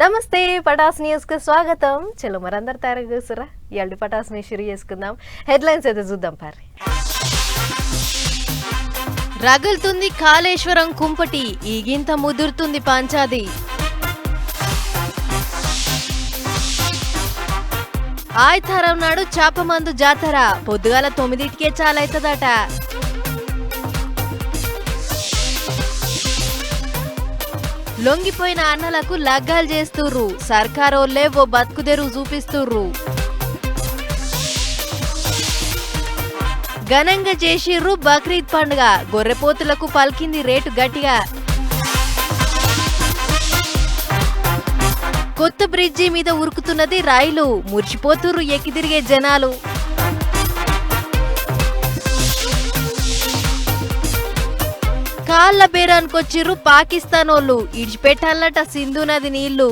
నమస్తే పటాస్ న్యూస్కు స్వాగతం. చలో మరందరు తయారు కూసురా ఇవాళ పటాస్ని షురు చేసుకుందాం. హెడ్లైన్స్ అయితే చూద్దాం పారి రగులుతుంది కాళేశ్వరం కుంపటి ఈగింత ముదురుతుంది పాంచాది. ఆయితారం నాడు చాపమందు జాతర పొద్దుగాల తొమ్మిదింటికే చాలైతుందట. లొంగిపోయిన అన్నలకు లగ్గాలు చేస్తుర్రు. సర్కారోళ్ళే ఓ బతుకుదెరు చూపిస్తుర్రు. ఘనంగా చేసిర్రు బక్రీద్ పండుగ. గొర్రెపోతులకు పలికింది రేటు గట్టిగా. కొత్త బ్రిడ్జి మీద ఉరుకుతున్నది రైలు. మురిచిపోతుర్రు ఎక్కిదిరిగే జనాలు. కాళ్ళ బేరానికొచ్చిర్రు పాకిస్తానోళ్ళు. ఇడిచిపెట్టాలట సింధు నది నీళ్ళు.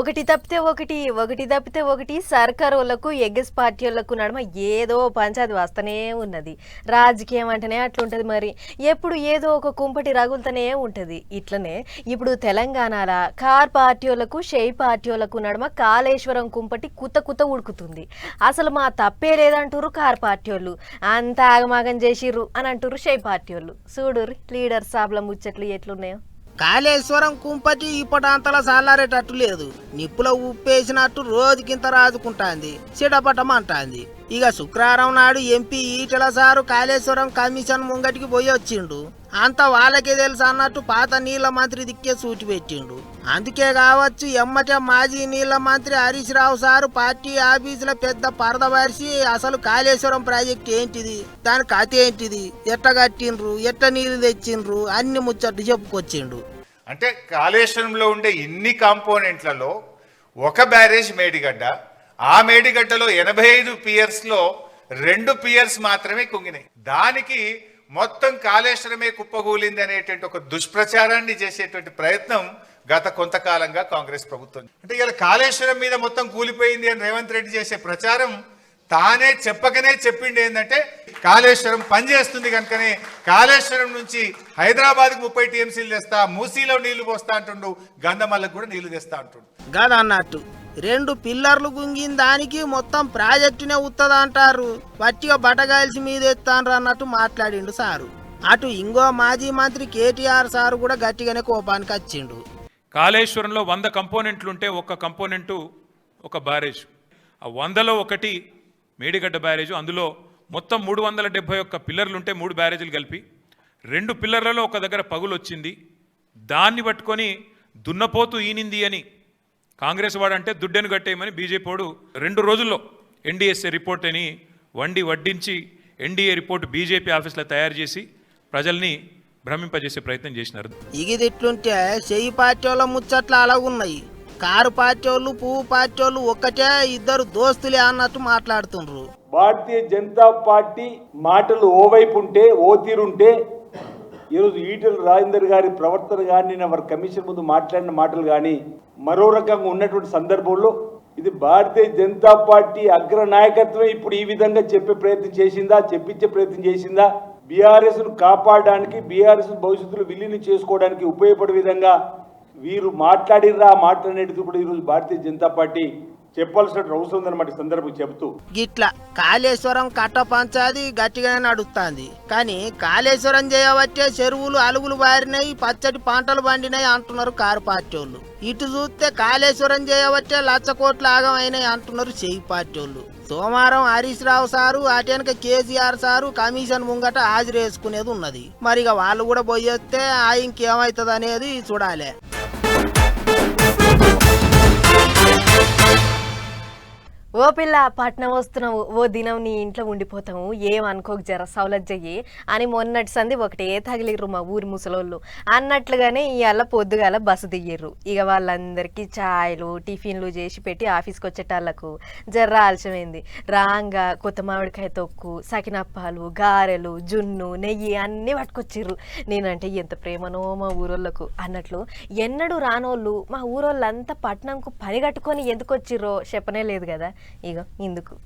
ఒకటి తప్పితే ఒకటి ఒకటి తప్పితే ఒకటి సర్కార్ వాళ్ళకు ఎగ్గస్ పార్టీ వాళ్ళకు నడుమ ఏదో పంచాది వస్తూనే ఉన్నది. రాజకీయం అంటేనే అట్లుంటుంది మరి. ఎప్పుడు ఏదో ఒక కుంపటి రగులుతూనే ఉంటుంది. ఇట్లనే ఇప్పుడు తెలంగాణల కార్ పార్టీ వాళ్ళకు షై పార్టీ వాళ్ళకు నడుమ కాళేశ్వరం కుంపటి కుత కుత ఉడుకుతుంది. అసలు మా తప్పే లేదంటారు కార్ పార్టీ వాళ్ళు. అంత ఆగమాగం చేసిర్రు అని అంటారు షై పార్టీ వాళ్ళు. చూడు లీడర్ సాబ్ల ముచ్చట్లు ఎట్లున్నాయో. కాళేశ్వరం కుంపటి ఇప్పటంతలా సల్లారేటట్టు లేదు. నిప్పుల ఉప్పేసినట్టు రోజుకింత రాజుకుంటాంది. సిడపటమంటాంది. ఇక శుక్రవారం నాడు MP Eatala sir Kaleshwaram commission ముంగటికి పోయి వచ్చిండు అంత వాళ్ళకే తెలుసు అన్నట్టు పాత నీళ్ళ మంత్రి దిక్కే సూటి పెట్టిండు అందుకే కావచ్చు ఎమ్మటే మాజీ నీళ్ళ మంత్రి హరీష్ రావు సారు పార్టీ ఆఫీసులో పెద్ద పరద పరిచి అసలు కాళేశ్వరం ప్రాజెక్ట్ ఏంటిది? దాని కథ ఏంటిది? ఎట్ట కట్టిండ్రు? ఎట్ట నీళ్ళు తెచ్చిండ్రు? అన్ని ముచ్చట్లు చెప్పుకొచ్చిండు. అంటే కాళేశ్వరంలో ఉండే ఇన్ని కాంపోనెంట్లలో ఒక బ్యారేజ్ మేడిగడ్డ ఆ మేడిగడ్డలో ఎనభై ఐదు పియర్స్లో రెండు పియర్స్ మాత్రమే కుంగినాయి. దానికి మొత్తం కాళేశ్వరమే కుప్పగూలింది అనేటువంటి ఒక దుష్ప్రచారాన్ని చేసేటువంటి ప్రయత్నం గత కొంతకాలంగా కాంగ్రెస్ ప్రభుత్వం. అంటే ఇలా కాళేశ్వరం మీద మొత్తం కూలిపోయింది అని రేవంత్ రెడ్డి చేసే ప్రచారం తానే చెప్పకనే చెప్పిండి ఏంటంటే కాళేశ్వరం పనిచేస్తుంది కనుకనే కాళేశ్వరం నుంచి హైదరాబాద్కి ముప్పై టీఎంసీలు తెస్తా మూసీలో నీళ్ళు పోస్తా అంటుండు గంధమల్లకు కూడా నీళ్ళు తెస్తా అంటుండు. గదన్నట్టు రెండు పిల్లర్లు గుంగిన దానికి మొత్తం ప్రాజెక్టునే ఉత్తదంటారు పట్టిగా బటగాల్సి మీద ఎత్తాను అన్నట్టు మాట్లాడిండు సారు. అటు ఇంకో మాజీ మంత్రి కేటీఆర్ సారు కూడా గట్టిగానే కోపానికి వచ్చిండు. కాళేశ్వరంలో వంద కంపోనెంట్లు ఉంటే ఒక కంపోనెంటు ఒక బ్యారేజ్. ఆ వందలో ఒకటి మేడిగడ్డ బ్యారేజ్ అందులో మొత్తం మూడు వందల డెబ్బై ఒక్క పిల్లర్లు ఉంటే మూడు బ్యారేజీలు కలిపి రెండు పిల్లర్లలో ఒక దగ్గర పగులు వచ్చింది దాన్ని పట్టుకొని దున్నపోతు ఈనింది అని కాంగ్రెస్ వాడంటే దుడ్డెను కట్టేయమని బీజేపీ వాడు రెండు రోజుల్లో ఎన్డీఎస్ఏ రిపోర్ట్ అని వండి వడ్డించి ఎన్డీఏ రిపోర్ట్ బీజేపీ ఆఫీస్లో తయారు చేసి ప్రజల్ని భ్రమింపజేసే ప్రయత్నం చేసినారు. ఇగిది ఇట్లుంటే చెయ్యి పార్టీ వాళ్ళ ముచ్చట్లు అలాగున్నాయి. కారు పార్టీ వాళ్ళు పువ్వు పార్టీ వాళ్ళు ఒక్కటే ఇద్దరు దోస్తులే అన్నట్టు మాట్లాడుతుండ్రు. భారతీయ జనతా పార్టీ మాటలు ఓవైపు ఉంటే ఓ తీరుంటే ఈరోజు ఈటల రాజేందర్ గారి ప్రవర్తన కానీ నిన్న వారి కమిషన్ ముందు మాట్లాడిన మాటలు కానీ మరో రకంగా ఉన్నటువంటి సందర్భంలో ఇది భారతీయ జనతా పార్టీ అగ్ర నాయకత్వం ఇప్పుడు ఈ విధంగా చెప్పే ప్రయత్నం చేసిందా చెప్పించే ప్రయత్నం చేసిందా? బీఆర్ఎస్ను కాపాడడానికి బీఆర్ఎస్ భవిష్యత్తులో విలీనం చేసుకోవడానికి ఉపయోగపడే విధంగా వీరు మాట్లాడిర్రా మాట్లాడేది కూడా ఈరోజు భారతీయ జనతా పార్టీ చెప్పాల్సిన అవసరం ఉందన్నమాట సందర్భం చెబుతూ. గిట్లా కాళేశ్వరం కట్ట పంచాది గట్టిగానే నడుస్తుంది. కానీ కాళేశ్వరం చేయబట్టే చెరువులు అలుగులు బారినాయి పచ్చటి పంటలు పండినాయి అంటున్నారు కారు పార్టీ వాళ్ళు ఇటు చూస్తే కాళేశ్వరం చేయబట్టే లచ్చ కోట్ల ఆగమైనాయి అంటున్నారు చేయి పార్టీ వాళ్ళు సోమవారం హరీష్ రావు సారు అటెనక కేసీఆర్ సారు కమిషన్ ముంగట హాజరు వేసుకునేది ఉన్నది. మరి ఇక వాళ్ళు కూడా పోయి వస్తే ఆ ఇంకేమవుతుంది అనేది చూడాలి. ఓ పిల్ల పట్నం వస్తున్నావు. ఓ దినం నీ ఇంట్లో ఉండిపోతాము ఏం జర సౌలత్ చెయ్యి అని మొన్నటి సంది ఒకటే తగిలిర్రు మా ఊరి ముసలోళ్ళు. అన్నట్లుగానే ఇవాళ పొద్దుగాల బస్సు దిగిర్రు. ఇక వాళ్ళందరికీ ఛాయ్లు టిఫిన్లు చేసి పెట్టి ఆఫీస్కి వచ్చేటాళ్ళకు జర్ర ఆలస్యమైంది. రాంగా కొత్త మామిడికాయ తొక్కు సకినప్పాలు గారెలు జున్ను నెయ్యి అన్నీ పట్టుకొచ్చిర్రు. నేనంటే ఎంత ప్రేమనో మా ఊరోళ్ళకు. అన్నట్లు ఎన్నడూ రానోళ్ళు మా ఊరోళ్ళంతా పట్నంకు పని కట్టుకొని ఎందుకు వచ్చిర్రో చెప్పనే లేదు కదా. ఇక ఇందుకు.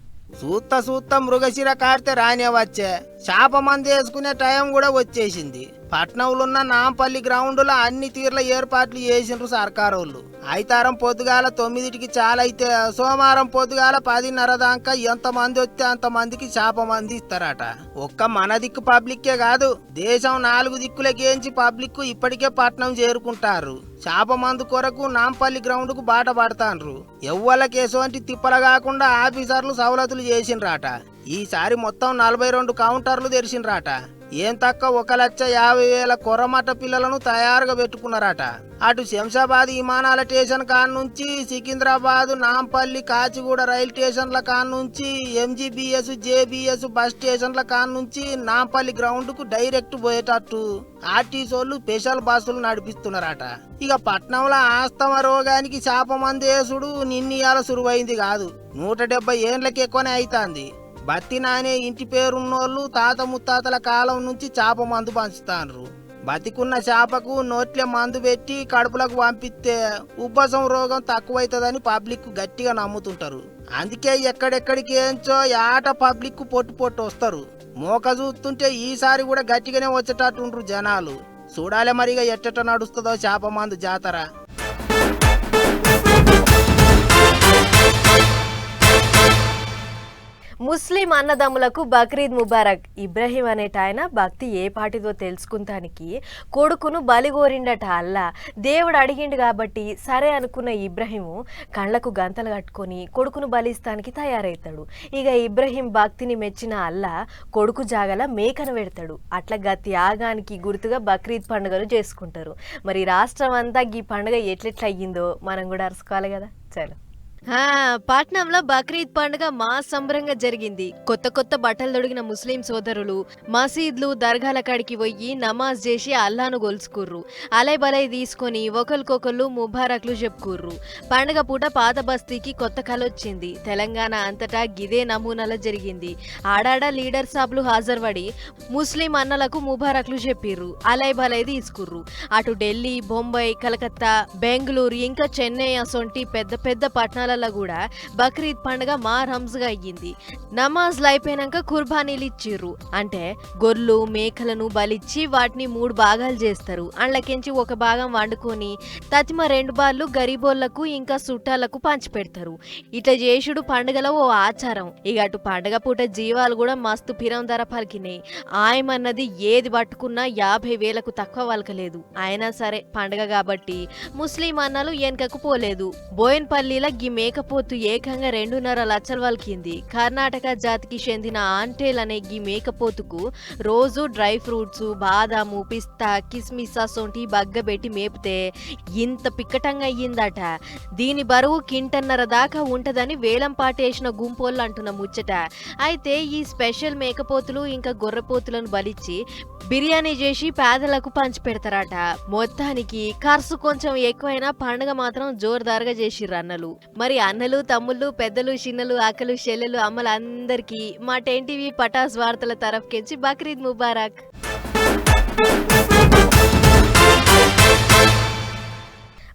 సూత్త సూత్త మృగశిర కార్తె రానే వచ్చే. శాప మంది వేసుకునే టైం కూడా వచ్చేసింది. పట్నంలో ఉన్న నాంపల్లి గ్రౌండ్లో అన్ని తీర్ల ఏర్పాట్లు చేసిండ్రు సర్కారోళ్ళు. ఐతారం పొద్దుగాల తొమ్మిదిటికి చాలా అయితే సోమవారం పొద్దుగాల పదిన్నర దాకా ఎంత మంది వస్తే అంత మందికి చేప మంది ఇస్తారట ఒక్క మన దిక్కు పబ్లిక్కే కాదు దేశం నాలుగు దిక్కులకేంచి పబ్లిక్ ఇప్పటికే పట్నం చేరుకుంటారు. చేప మందు కొరకు నాంపల్లి గ్రౌండ్కు బాట పడతాండ్రు. ఎవ్వలకి ఎసువంటి తిప్పల కాకుండా ఆఫీసర్లు సవలతులు చేసిండ్రాట. ఈసారి మొత్తం నలభై రెండు కౌంటర్లు తెరిచిండ్రాట ఏం తక్కువ ఒక లక్ష యాభై వేల కొర్రమట పిల్లలను తయారుగా పెట్టుకున్నారట. అటు శంషాబాద్ విమానాల స్టేషన్ కాడ నుంచి సికింద్రాబాద్ నాంపల్లి కాచిగూడ రైల్ స్టేషన్ల కాడ నుంచి ఎంజీబీఎస్ జేబీఎస్ బస్ స్టేషన్ల కాడ నుంచి నాంపల్లి గ్రౌండ్కు డైరెక్ట్ పోయేటట్టు ఆర్టీసీ వాళ్ళు స్పెషల్ బస్సులు నడిపిస్తున్నారట. ఇక పట్నంలో ఆస్తమ రోగానికి శాపమందేసుడు నిన్నీయాల సురువైంది కాదు. నూట డెబ్బై ఏండ్లకి ఎక్కువనే అవుతుంది బత్తి నానే ఇంటి పేరున్నోళ్ళు తాత ముత్తాతల కాలం నుంచి చేప మందు పంచుతాండ్రు బతికున్న చేపకు నోట్లే మందు పెట్టి కడుపులకు పంపిస్తే ఉబ్బసం రోగం తక్కువైతుందని పబ్లిక్ గట్టిగా నమ్ముతుంటారు. అందుకే ఎక్కడెక్కడికి ఏంచో ఆట పబ్లిక్ పొట్టు పొట్టు వస్తారు. మోక చూస్తుంటే ఈసారి కూడా గట్టిగానే వచ్చేటట్టుండ్రు జనాలు. చూడాలి మరిగా ఎట్టట నడుస్తుందో చేప మందు జాతర. ముస్లిం అన్నదమ్ములకు బక్రీద్ ముబారక్. ఇబ్రహీం అనేట ఆయన భక్తి ఏ పాటిదో తెలుసుకుంటానికి కొడుకును బలిగోరిండట అల్లా. దేవుడు అడిగిండు కాబట్టి సరే అనుకున్న ఇబ్రహీము కళ్ళకు గంతలు కట్టుకొని కొడుకును బలిస్తానికి తయారవుతాడు ఇక ఇబ్రహీం భక్తిని మెచ్చిన అల్లా కొడుకు జాగల మేకను పెడతాడు. అట్లా గతి త్యాగానికి గుర్తుగా బక్రీద్ పండుగను చేసుకుంటారు. మరి రాష్ట్రం అంతా ఈ పండుగ ఎట్లెట్లయ్యిందో మనం కూడా అరుసుకోవాలి కదా. చలో. పాట్నంలో బక్రీద్ పండుగ మా సంబరంగా జరిగింది. కొత్త కొత్త బట్టలు తొడిగిన ముస్లిం సోదరులు మసీద్లు దర్గాల కాడికి పోయి నమాజ్ చేసి అల్లాను గొలుసుకుర్రు. అలై బలై తీసుకొని ఒకరికొకళ్ళు ముబారక్లు చెప్పుకుర్రు. పండుగ పూట పాత బస్తీకి కొత్త కళ వచ్చింది. తెలంగాణ అంతటా గిదే నమూనాలో జరిగింది. ఆడాడ లీడర్ సాబ్లు హాజరుపడి ముస్లిం అన్నలకు ముబారక్లు చెప్పిర్రు. అలై బలై తీసుకుర్రు. అటు ఢిల్లీ బొంబాయి కలకత్తా బెంగళూరు ఇంకా చెన్నై అసొంటి పెద్ద పెద్ద పట్టణాలలో కూడా బక్రీద్ పండుగ మా రంజ్గా అయ్యింది. నమాజ్లు అయిపోయినాక కుర్బానీలు ఇచ్చిర్రు. అంటే గొర్రెలు మేకలను బలిచ్చి వాటిని మూడు భాగాలు చేస్తారు. అండ్లకించి ఒక భాగం వండుకొని తతిమ రెండు బాళ్ళు గరీబోళ్ళకు ఇంకా చుట్టాలకు పంచిపెడతారు. ఇట్లా చేసుడు పండుగలో ఓ ఆచారం. ఇక అటు పండుగ పూట జీవాలు కూడా మస్తు పిరం ధర పలికినాయి. ఆయమన్నది ఏది పట్టుకున్నా యాభై వేలకు తక్కువ వలకలేదు అయినా సరే పండుగ కాబట్టి ముస్లిం అన్నలు వెనకకు పోలేదు. బోయన్పల్లిలో గిమే మేకపోతు ఏకంగా రెండున్నర లక్షల వాళ్ళకింది కర్ణాటక జాతికి చెందిన ఆంటేల్ అనే ఈ మేకపోతుకు రోజు డ్రై ఫ్రూట్స్ బాదాము పిస్తా కిస్మిస్ అసొంటి బగ్గబెట్టి మేపితే ఇంత పిక్కటంగా అయ్యిందట. దీని బరువు కింటన్నర దాకా ఉంటదని వేలం పాటేసిన గుంపోళ్ళు అంటున్న ముచ్చట. అయితే ఈ స్పెషల్ మేకపోతులు ఇంకా గొర్రెపోతులను బలిచ్చి బిర్యానీ చేసి పేదలకు పంచి పెడతారట. మొత్తానికి ఖర్చు కొంచెం ఎక్కువైనా పండుగ మాత్రం జోరుదారుగా చేసిర్రు అన్నలు. మరి అన్నలు తమ్ముళ్ళు పెద్దలు చిన్నలు అక్కలు చెల్లెలు అమ్మలు అందరికీ మా టెన్టీవీ పటాస్ వార్తల తరఫుకెంచి బక్రీద్ ముబారక్.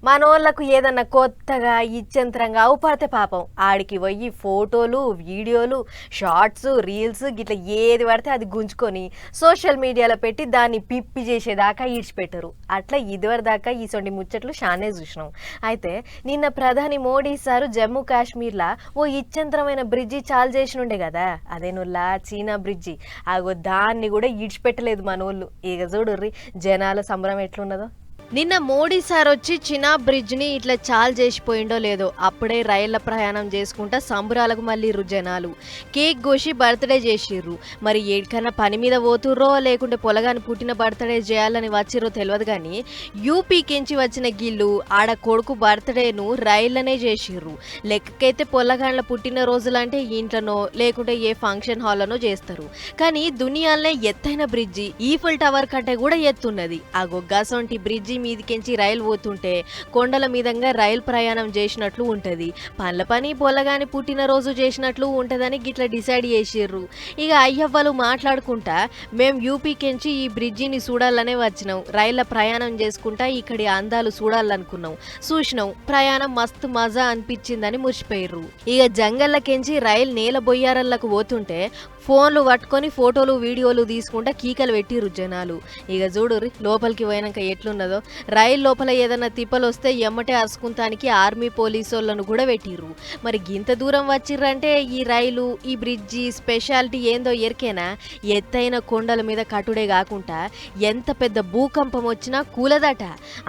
మనోళ్ళకు ఏదన్నా కొత్తగా ఇచ్చంతరంగా అవుపడితే పాపం. ఆడికి పోయి ఫోటోలు వీడియోలు షార్ట్స్ రీల్స్ గిట్లా ఏది పడితే అది గుంజుకొని సోషల్ మీడియాలో పెట్టి దాన్ని పిప్పి చేసేదాకా ఈడ్చిపెట్టరు. అట్లా ఇదివరి దాకా ఈ సొంటి ముచ్చట్లు షానే చూసినాం. అయితే నిన్న ప్రధాని మోడీ సారు జమ్మూ కాశ్మీర్లా ఓ ఇచ్చంతరమైన బ్రిడ్జి చాలు చేసినుండే కదా అదే నుల్లా చీనా బ్రిడ్జి. ఆగో దాన్ని కూడా ఈడ్చిపెట్టలేదు మనోళ్ళు. ఇక చూడుర్రి జనాల సంబరం ఎట్లున్నదో. నిన్న మోడీ సార్ వచ్చి చినా బ్రిడ్జ్ని ఇట్లా చాల్ చేసిపోయిండో లేదో అప్పుడే రైళ్ళ ప్రయాణం చేసుకుంటా సంబురాలకు మళ్ళీ జనాలు. కేక్ కోసి బర్త్డే చేసిర్రు. మరి ఏడికన్నా పని మీద పోతుర్రో లేకుంటే పొలగాని పుట్టిన బర్త్డే చేయాలని వచ్చిర్రో తెలియదు కానీ యూపీకించి వచ్చిన గిల్లు ఆడ కొడుకు బర్త్డేను రైళ్ళనే చేసిర్రు. లెక్కకైతే పొలగాండ్ల పుట్టిన రోజులంటే ఇంట్లోనో లేకుంటే ఏ ఫంక్షన్ హాల్లోనో చేస్తారు. కానీ దునియాలనే ఎత్తైన బ్రిడ్జి ఈఫుల్ టవర్ కంటే కూడా ఎత్తున్నది. ఆ గొగ్గాసొంటి బ్రిడ్జి మీదికించి రైలు పోతుంటే కొండల మీదంగా రైలు ప్రయాణం చేసినట్లు ఉంటుంది. పనుల పని పొలగాని పుట్టినరోజు చేసినట్లు ఉంటుందని గిట్ల డిసైడ్ చేసిర్రు. ఇక అయ్యవ్వలు మాట్లాడుకుంటా మేం యూపీకించి ఈ బ్రిడ్జిని చూడాలనే వచ్చినాం. రైళ్ళ ప్రయాణం చేసుకుంటా ఇక్కడి అందాలు చూడాలనుకున్నాం. చూసినాం ప్రయాణం మస్తు మజా అనిపించిందని మురిసిపోయిర్రు. ఇక జంగల్లకెంచి రైలు నేల బొయ్యారల్లకు పోతుంటే ఫోన్లు పట్టుకొని ఫోటోలు వీడియోలు తీసుకుంటా కీకలు పెట్టిరు జనాలు. ఇక చూడు లోపలికి పోయినాక ఎట్లున్నదో. రైలు లోపల ఏదైనా తిప్పలు వస్తే ఎమ్మటే అరుచుకుంటానికి ఆర్మీ పోలీసు వాళ్ళను కూడా పెట్టిర్రు. మరి గింత దూరం వచ్చిర్రంటే ఈ రైలు ఈ బ్రిడ్జి స్పెషాలిటీ ఏందో ఎరికేనా? ఎత్తైన కొండల మీద కట్టుడే కాకుండా ఎంత పెద్ద భూకంపం వచ్చినా కూలదట.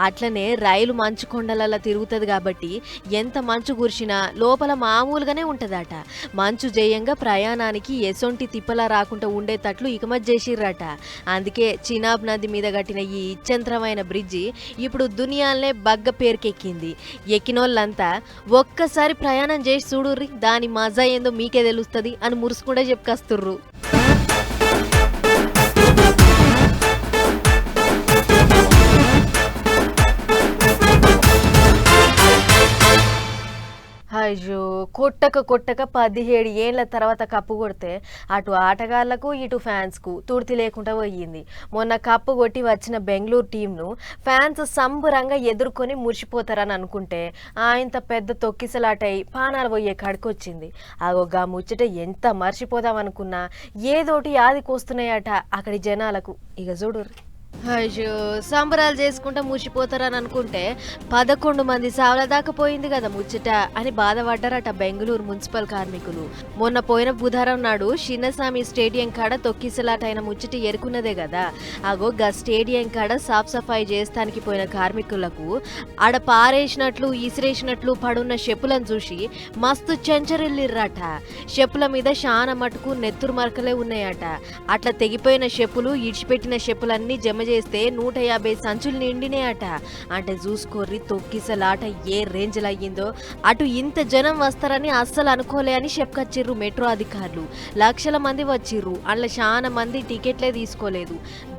అట్లనే రైలు మంచు కొండలలో తిరుగుతుంది కాబట్టి ఎంత మంచు కురిసినా లోపల మామూలుగానే ఉంటుందట. మంచు జయంగా ప్రయాణానికి ఎసొంటి తిప్పలా రాకుండా ఉండేటట్లు ఇకమత్ చేసిర్రట. అందుకే చినాబ్ నది మీద కట్టిన ఈ ఇచ్చంత్రమైన బ్రిడ్జి ఇప్పుడు దునియాలనే బగ్గ పేరుకెక్కింది. ఎక్కినోళ్ళంతా ఒక్కసారి ప్రయాణం చేసి చూడుర్రి దాని మజా ఏందో మీకే తెలుస్తుంది అని మురుసుకుంటే చెప్పుకొస్తుర్రు. కొట్టక కొట్టక పదిహేడు ఏళ్ళ తర్వాత కప్పు కొడితే అటు ఆటగాళ్ళకు ఇటు ఫ్యాన్స్కు తుడితి లేకుండా పోయింది. మొన్న కప్పు కొట్టి వచ్చిన బెంగళూరు టీంను ఫ్యాన్స్ సంబరంగా ఎదుర్కొని మురిసిపోతారని అనుకుంటే ఆయంత పెద్ద తొక్కిసలాటై పానాలు పోయే కడుకొచ్చింది. అగోగా ముచ్చట ఎంత మర్చిపోదాం అనుకున్నా ఏదోటి ఆదికొస్తున్నాయట అక్కడి జనాలకు. ఇక చూడు అయ్యో సంబరాలు చేసుకుంటా మురిసిపోతారని అనుకుంటే పదకొండు మంది సావల దాకా పోయింది కదా ముచ్చట అని బాధపడ్డారట బెంగళూరు మున్సిపల్ కార్మికులు. మొన్న పోయిన బుధవారం నాడు చిన్నస్వామి స్టేడియం కాడ తొక్కిసలాటైన ముచ్చట ఎరుకున్నదే కదా. అగో గా స్టేడియం కాడ సాఫ్ సఫాయి చేస్తానికి పోయిన కార్మికులకు ఆడ పారేసినట్లు ఇసిరేసినట్లు పడున్న చెప్పులను చూసి మస్తు చెంచరిల్లిర్రట. చెప్పుల మీద శాన మటుకు నెత్తురు మరకలే ఉన్నాయట. అట్లా తెగిపోయిన చెప్పులు ఇడిచిపెట్టిన చెప్పులన్నీ జమ చేస్తే నూట యాభై సంచులు నిండినాయట అంటే. చూసుకోర్రి తొక్కిసలాట ఏ రేంజ్లో అయ్యిందో అటు ఇంత జనం వస్తారని అస్సలు అనుకోలే అని చెప్పుకొచ్చిర్రు మెట్రో అధికారులు. లక్షల మంది వచ్చిర్రు. అందులో చాలా మంది టికెట్లే తీసుకోలేదు.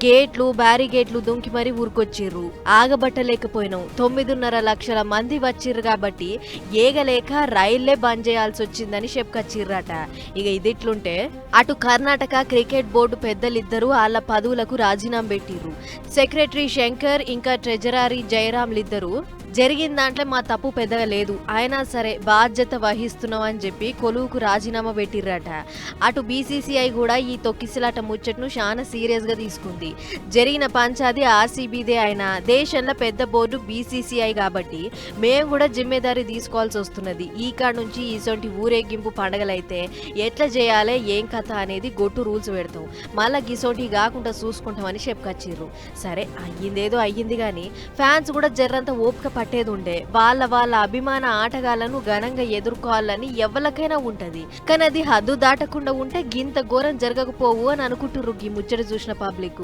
గేట్లు బ్యారిగేట్లు దుంకి మరీ ఊరుకొచ్చిర్రు. ఆగబట్టలేకపోయినాం. తొమ్మిదిన్నర లక్షల మంది వచ్చిర్రు కాబట్టి ఏగలేక రైళ్ళే బంద్ చేయాల్సి వచ్చిందని చెప్పుకొచ్చిర్రట ఇక ఇదిట్లుంటే అటు కర్ణాటక క్రికెట్ బోర్డు పెద్దలిద్దరూ వాళ్ళ పదవులకు రాజీనామా పెట్టిర్రు. సెక్రటరీ శంకర్ ఇంకా ట్రెజరారీ జయరాంలిద్దరూ జరిగిన దాంట్లో మా తప్పు పెద్దగా లేదు. అయినా సరే బాధ్యత వహిస్తున్నాం అని చెప్పి కొలువుకు రాజీనామా పెట్టిర్రట. అటు బీసీసీఐ కూడా ఈ తొక్కిసలాట ముచ్చట్ను చాలా సీరియస్గా తీసుకుంది. జరిగిన పంచాది ఆర్సీబీదే అయినా దేశంలో పెద్ద బోర్డు బీసీసీఐ కాబట్టి మేము కూడా జిమ్మేదారీ తీసుకోవాల్సి వస్తున్నది. ఈ కాడ నుంచి ఈసొంటి ఊరేగింపు పండగలైతే ఎట్లా చేయాలి ఏం కథ అనేది గొట్టు రూల్స్ పెడతాం. మళ్ళా గిసోటి కాకుండా చూసుకుంటామని చెప్పుకొచ్చిర్రు. సరే అయ్యిందేదో అయ్యింది కానీ ఫ్యాన్స్ కూడా జర్రంత ఓపిక పట్టేదుండే. వాళ్ళ వాళ్ళ అభిమాన ఆటగాళ్ళను ఘనంగా ఎదుర్కోవాలని ఎవరికైనా ఉంటది. కానీ అది హద్దు దాటకుండా ఉంటే గింత ఘోరం జరగకపోవు అని అనుకుంటుర్రు ఈ ముచ్చట చూసిన పబ్లిక్.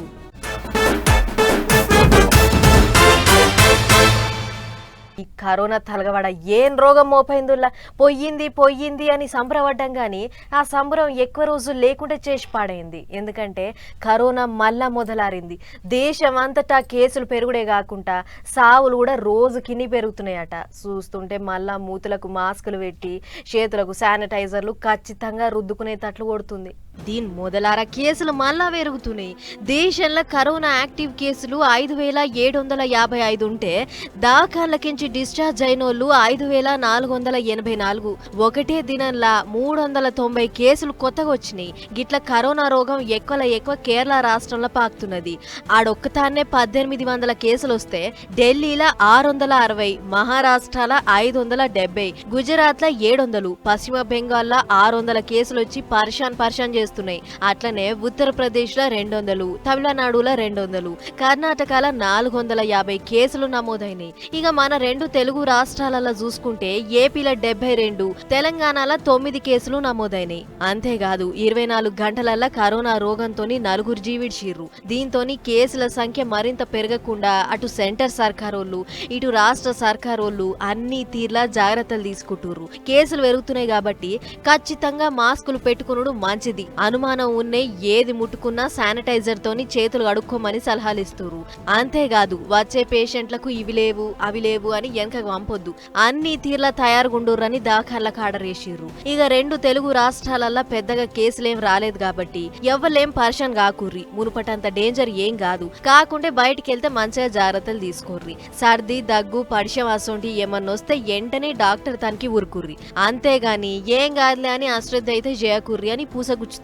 ఈ కరోనా తలగబడ ఏం రోగం మోపైందుల్లా? పొయ్యింది పొయ్యింది అని సంబరపడ్డం కానీ ఆ సంబరం ఎక్కువ రోజులు లేకుండా చేసి పాడైంది. ఎందుకంటే కరోనా మళ్ళా మొదలారింది. దేశం అంతటా కేసులు పెరుగుడే కాకుండా సావులు కూడా రోజు కిన్ని పెరుగుతున్నాయట. చూస్తుంటే మళ్ళా మూతులకు మాస్కులు పెట్టి చేతులకు శానిటైజర్లు ఖచ్చితంగా రుద్దుకునేటట్లు కొడుతుంది. దీని మొదలార కేసులు మళ్ళా పెరుగుతున్నాయి. దేశంలో కరోనా యాక్టివ్ కేసులు ఐదు వేల ఏడు వందల యాభై ఐదు ఉంటే దాఖాలకించి డిశ్చార్జ్ అయినోళ్ళు ఐదు వేల నాలుగు వందల ఎనభై నాలుగు. ఒకటే దినంలా మూడు వందల తొంభై కేసులు కొత్తగా వచ్చినాయి. గిట్ల కరోనా రోగం ఎక్కువ ఎక్కువ కేరళ రాష్ట్రంలో పాకుతున్నది. ఆడొక్కతాన్నే పద్దెనిమిది వందల కేసులు వస్తే ఢిల్లీలో ఆరు వందల అరవై మహారాష్ట్రాల ఐదు వందల డెబ్బై గుజరాత్లో ఏడు వందలు పశ్చిమ బెంగాల్లో ఆరు వందల కేసులు వచ్చి పర్షాన్ పర్షాన్ చేస్తున్నాయి. అట్లనే ఉత్తరప్రదేశ్లో రెండు వందలు తమిళనాడులో రెండు వందలు కర్ణాటకలో నాలుగు వందల యాభై కేసులు నమోదైనాయి. ఇక మన రెండు తెలుగు రాష్ట్రాలలో చూసుకుంటే ఏపీలో డెబ్బై రెండు తెలంగాణలో తొమ్మిది కేసులు నమోదైనాయి. అంతేకాదు ఇరవై నాలుగు గంటలల్లో కరోనా రోగంతో నలుగురు జీవిడ్చిర్రు దీంతో కేసుల సంఖ్య మరింత పెరగకుండా అటు సెంటర్ సర్కారోళ్ళు ఇటు రాష్ట్ర సర్కారోళ్ళు అన్ని తీర్లా జాగ్రత్తలు తీసుకుంటుర్రు. కేసులు పెరుగుతున్నాయి కాబట్టి ఖచ్చితంగా మాస్కులు పెట్టుకునుడు మంచిది. అనుమానం ఉన్నే ఏది ముట్టుకున్నా శానిటైజర్ తోని చేతులు కడుక్కోమని సలహాలు ఇస్తారు అంతేకాదు వచ్చే పేషెంట్లకు ఇవి లేవు అవి లేవు అని వెనకకు పంపొద్దు అన్ని తీర్ల తయారుగుండుర్రని దాఖర్లకు కాడరేసిర్రు. ఇక రెండు తెలుగు రాష్ట్రాలల్లో పెద్దగా కేసులేం రాలేదు కాబట్టి ఎవ్వలేం పర్షన్ కాకుర్రి మునుపటంత డేంజర్ ఏం కాదు కాకుంటే బయటికి వెళ్తే మంచిగా జాగ్రత్తలు తీసుకోర్రి. సర్ది దగ్గు పడిశం అసొంటి ఏమన్నా వస్తే వెంటనే డాక్టర్ తనకి ఉరుకుర్రి. అంతేగాని ఏం కాదులే అని అశ్రద్ధ అయితే చేయకుర్రి అని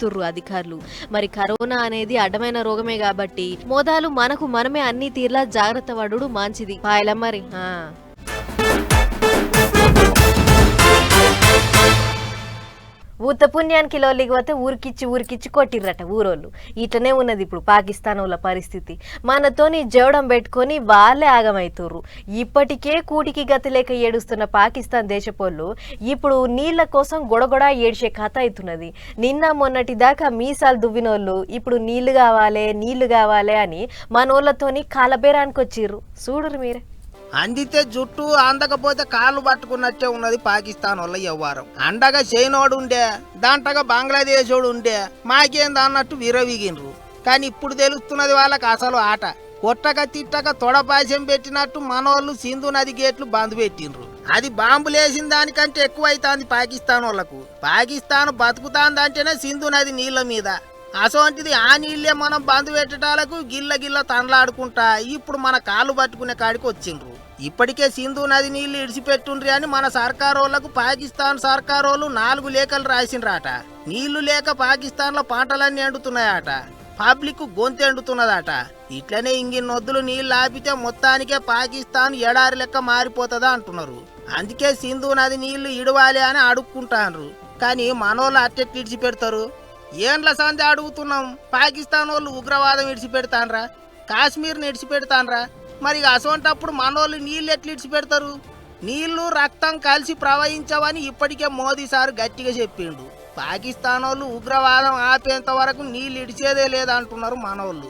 పూసగుచ్చుతుర్రు అధికారులు. మరి కరోనా అనేది అడ్డమైన రోగమే కాబట్టి మోదాలు మనకు మనమే అన్ని తీర్లా జాగ్రత్త పడుడు మంచిది. పాయల మరి ఊత పుణ్యానికి లోలికి పోతే ఊరికిచ్చి ఊరికిచ్చి కొట్టిర్రట ఊరోళ్ళు. ఇట్లనే ఉన్నది ఇప్పుడు పాకిస్తాన్ వాళ్ళ పరిస్థితి. మనతోని జవడం పెట్టుకొని వాళ్ళే ఆగమైతుర్రు. ఇప్పటికే కూటికి గతి లేక ఏడుస్తున్న పాకిస్తాన్ దేశపోళ్ళు ఇప్పుడు నీళ్ళ కోసం గొడగొడ ఏడ్చే కథ అవుతున్నది నిన్న మొన్నటి దాకా మీసాలు దువ్వినోళ్ళు ఇప్పుడు నీళ్ళు కావాలి నీళ్ళు కావాలి అని మనోళ్ళతోని కాలబేరానికి వచ్చిర్రు చూడురు మీరే. అందితే జుట్టు అందకపోతే కాళ్ళు పట్టుకున్నట్టే ఉన్నది పాకిస్తాన్ వల్ల వ్యవహారం అండగా చైనోడు ఉండే దాంటగా బంగ్లాదేశోడు ఉండే మాకేంది అన్నట్టు విరవిగినరు. కానీ ఇప్పుడు తెలుస్తున్నది వాళ్ళకి అసలు ఆట. కొట్టక తిట్టక తొడపాశం పెట్టినట్టు మనోళ్ళు సింధు నది గేట్లు బంద్ పెట్టిండ్రు అది బాంబు లేసిన దానికంటే ఎక్కువ అవుతుంది పాకిస్తాన్ వాళ్ళకు. పాకిస్తాన్ బతుకుతాందంటేనే సింధు నది నీళ్ళ మీద. అసోంటిది ఆ నీళ్ళే మనం బంద్ పెట్టడాలకు గిల్ల గిల్ల తండ్లాడుకుంటా ఇప్పుడు మన కాళ్ళు పట్టుకునే కాడికి వచ్చిండ్రు. ఇప్పటికే సింధు నది నీళ్ళు ఇడిచిపెట్టుండ్రి అని మన సర్కారోళ్ళకు పాకిస్తాన్ సర్కారోళ్ళు నాలుగు లేఖలు రాసిండ్రాట. నీళ్ళు లేక పాకిస్తాన్లో పాటలన్నీ పంటలన్నీ ఎండుతున్నాయట. పబ్లిక్ గొంతు ఎండుతున్నదట. ఇట్లనే ఇంగిన్నొద్దులు నీళ్ళు ఆపితే మొత్తానికే పాకిస్తాన్ ఎడారి లెక్క మారిపోతుందా అంటున్నారు. అందుకే సింధు నది నీళ్ళు ఇడవాలి అని అడుక్కుంటాన్రు కానీ మనోళ్ళు అట్టెట్లు ఇడిచిపెడతారు ఏండ్ల సంధి అడుగుతున్నాం? పాకిస్తాన్ వాళ్ళు ఉగ్రవాదం ఇడిచిపెడతాన్రా. కాశ్మీర్ని ఇడిచిపెడతాన్రా. మరి ఇక అసోంటప్పుడు మనోళ్ళు నీళ్ళు ఎట్లా ఇడిచిపెడతారు? నీళ్ళు రక్తం కలిసి ప్రవహించవని ఇప్పటికే మోదీ సార్ గట్టిగా చెప్పిండు. పాకిస్తాన్ వాళ్ళు ఉగ్రవాదం ఆపేంత వరకు నీళ్ళు ఇడిచేదే లేదంటున్నారు మనోళ్ళు.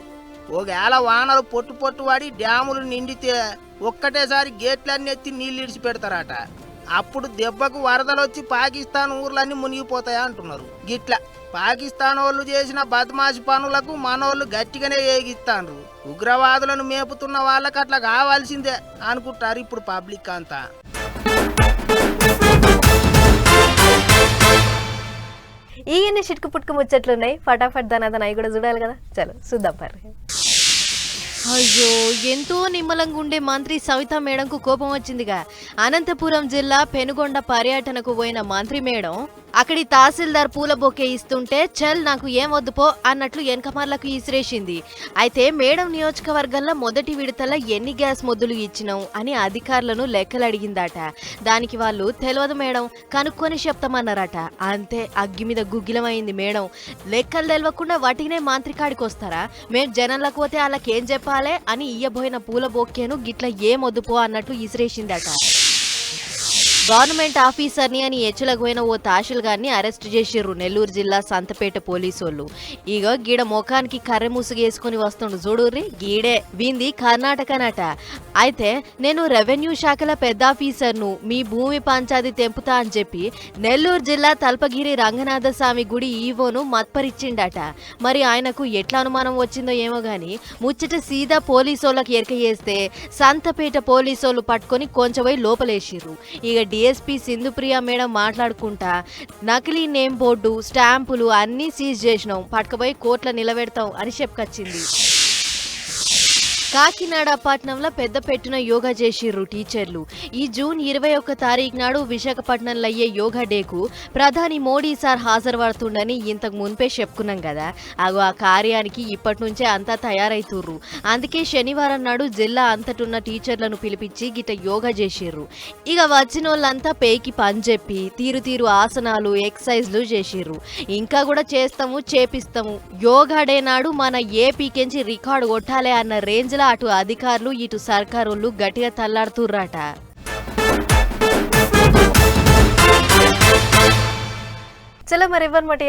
ఒకవేళ వానలు పొట్టు పొట్టు పడి డ్యాములు నిండితే ఒక్కటేసారి గేట్లన్నీ ఎత్తి నీళ్ళు ఇడిచిపెడతారట. అప్పుడు దెబ్బకు వరదలు వచ్చి పాకిస్తాన్ ఊర్లన్నీ మునిగిపోతాయి అంటున్నారు. గిట్ల పాకిస్తాన్ వాళ్ళు చేసిన బద్మాషి పనులకు మనోళ్ళు గట్టిగానే ఏగిస్తాండ్రు. ఉగ్రవాదులను మేపుతున్న వాళ్ళకి అట్లా కావాల్సిందే అనుకుంటారు ఇప్పుడు పబ్లిక్ అంతా. ఈయన చిటుకు పుట్టుకు ముచ్చట్లున్నాయి? ఫటాఫట్ దాని అవి కూడా చూడాలి కదా. చలో చూద్దాం పర్లేదు అయ్యో ఎంతో నిమ్మలంగా ఉండే మంత్రి సవిత మేడంకు కోపం వచ్చిందిగా. అనంతపురం జిల్లా పెనుగొండ పర్యటనకు పోయిన మంత్రి మేడం అక్కడి తహసీల్దార్ పూల బొకే ఇస్తుంటే చల్ నాకు ఏం వద్దుపో అన్నట్లు వెనకమార్లకు ఇసిరేసింది. అయితే మేడం నియోజకవర్గంలో మొదటి విడతల ఎన్ని గ్యాస్ మొద్దులు ఇచ్చినాం అని అధికారులను లెక్కలు అడిగిందట దానికి వాళ్ళు తెలియదు మేడం కనుక్కొని చెప్తామన్నారట. అంతే అగ్గి మీద గుగ్గిలమైంది మేడం. లెక్కలు తెలవకుండా వాటినే మాంత్రికాడికి వస్తారా మేము జనంలకు పోతే వాళ్ళకి ఏం చెప్పాలి? అని ఇయ్యబోయిన పూల బొక్కేను గిట్ల ఏం వద్దుపో అన్నట్లు ఇసిరేసిందట. గవర్నమెంట్ ఆఫీసర్ని అని ఎచ్చులకు పోయిన ఓ తహసీల్గార్ని అరెస్ట్ చేసిర్రు నెల్లూరు జిల్లా సంతపేట పోలీసోళ్ళు. ఇగో గీడ ముఖానికి కర్రె ముసుగేసుకుని వస్తుండు చూడుర్రి గీడే వీంది కర్ణాటకనట. అయితే నేను రెవెన్యూ శాఖల పెద్ద ఆఫీసర్ను మీ భూమి పంచాది తెంపుతా అని చెప్పి నెల్లూరు జిల్లా తల్పగిరి రంగనాథ స్వామి గుడి ఈవోను మత్పరిచ్చిండట. మరి ఆయనకు ఎట్లా అనుమానం వచ్చిందో ఏమో గాని ముచ్చట సీదా పోలీసోళ్ళకి ఎరక చేస్తే సంతపేట పోలీసోళ్ళు పట్టుకొని కొంచెం పోయి లోపలేసిర్రు. ఇక డిఎస్పీ సింధుప్రియ మేడం మాట్లాడుకుంటా నకిలీ నేమ్ బోర్డు స్టాంపులు అన్నీ సీజ్ చేసినాం. పట్టుకపోయి కోర్టులో నిలబెడతాం అని చెప్పుకొచ్చింది. కాకినాడ పట్టణంలో పెద్ద పెట్టున యోగా చేసిర్రు టీచర్లు. ఈ జూన్ ఇరవై ఒక్క తారీఖు నాడు విశాఖపట్నంలో అయ్యే యోగా డేకు ప్రధాని మోడీ సార్ హాజరుపడుతుండని ఇంతకు మున్పే చెప్పుకున్నాం కదా. అగో ఆ కార్యానికి ఇప్పటి నుంచే అంతా తయారైతుర్రు. అందుకే శనివారం నాడు జిల్లా అంతటున్న టీచర్లను పిలిపించి గిట యోగా చేసిర్రు. ఇక వచ్చిన వాళ్ళంతా పేకి పని చెప్పి తీరు తీరు ఆసనాలు ఎక్సర్సైజ్లు చేసిర్రు. ఇంకా కూడా చేస్తాము చేపిస్తాము. యోగా డే నాడు మన ఏపీకించి రికార్డు కొట్టాలి అన్న రేంజ్లో అటు అధికారులు ఇటు సర్కారోళ్ళు గట్టిగా తల్లాడుతుర్రాట. చలో మరి ఇవ్వనమాట